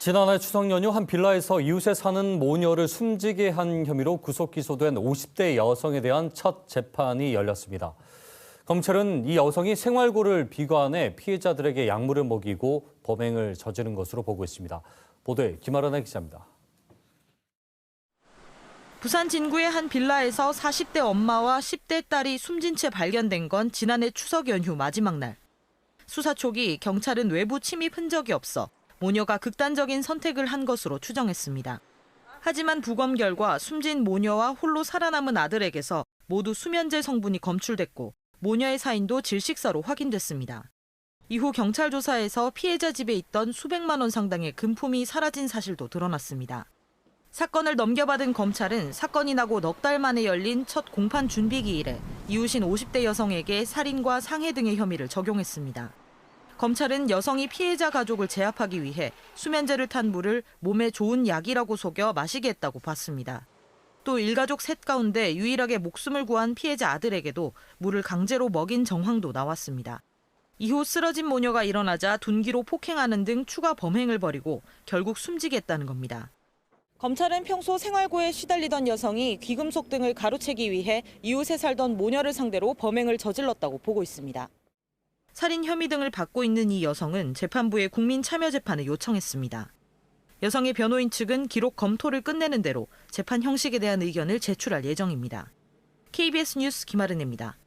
지난해 추석 연휴 한 빌라에서 이웃에 사는 모녀를 숨지게 한 혐의로 구속 기소된 50대 여성에 대한 첫 재판이 열렸습니다. 검찰은 이 여성이 생활고를 비관해 피해자들에게 약물을 먹이고 범행을 저지른 것으로 보고 있습니다. 보도에 김아란의 기자입니다. 부산 진구의 한 빌라에서 40대 엄마와 10대 딸이 숨진 채 발견된 건 지난해 추석 연휴 마지막 날. 수사 초기 경찰은 외부 침입 흔적이 없어 모녀가 극단적인 선택을 한 것으로 추정했습니다. 하지만 부검 결과 숨진 모녀와 홀로 살아남은 아들에게서 모두 수면제 성분이 검출됐고 모녀의 사인도 질식사로 확인됐습니다. 이후 경찰 조사에서 피해자 집에 있던 수백만 원 상당의 금품이 사라진 사실도 드러났습니다. 사건을 넘겨받은 검찰은 사건이 나고 넉 달 만에 열린 첫 공판 준비 기일에 이웃인 50대 여성에게 살인과 상해 등의 혐의를 적용했습니다. 검찰은 여성이 피해자 가족을 제압하기 위해 수면제를 탄 물을 몸에 좋은 약이라고 속여 마시게 했다고 봤습니다. 또 일가족 셋 가운데 유일하게 목숨을 구한 피해자 아들에게도 물을 강제로 먹인 정황도 나왔습니다. 이후 쓰러진 모녀가 일어나자 둔기로 폭행하는 등 추가 범행을 벌이고 결국 숨지게 했다는 겁니다. 검찰은 평소 생활고에 시달리던 여성이 귀금속 등을 가로채기 위해 이웃에 살던 모녀를 상대로 범행을 저질렀다고 보고 있습니다. 살인 혐의 등을 받고 있는 이 여성은 재판부에 국민 참여 재판을 요청했습니다. 여성의 변호인 측은 기록 검토를 끝내는 대로 재판 형식에 대한 의견을 제출할 예정입니다. KBS 뉴스 김아른입니다.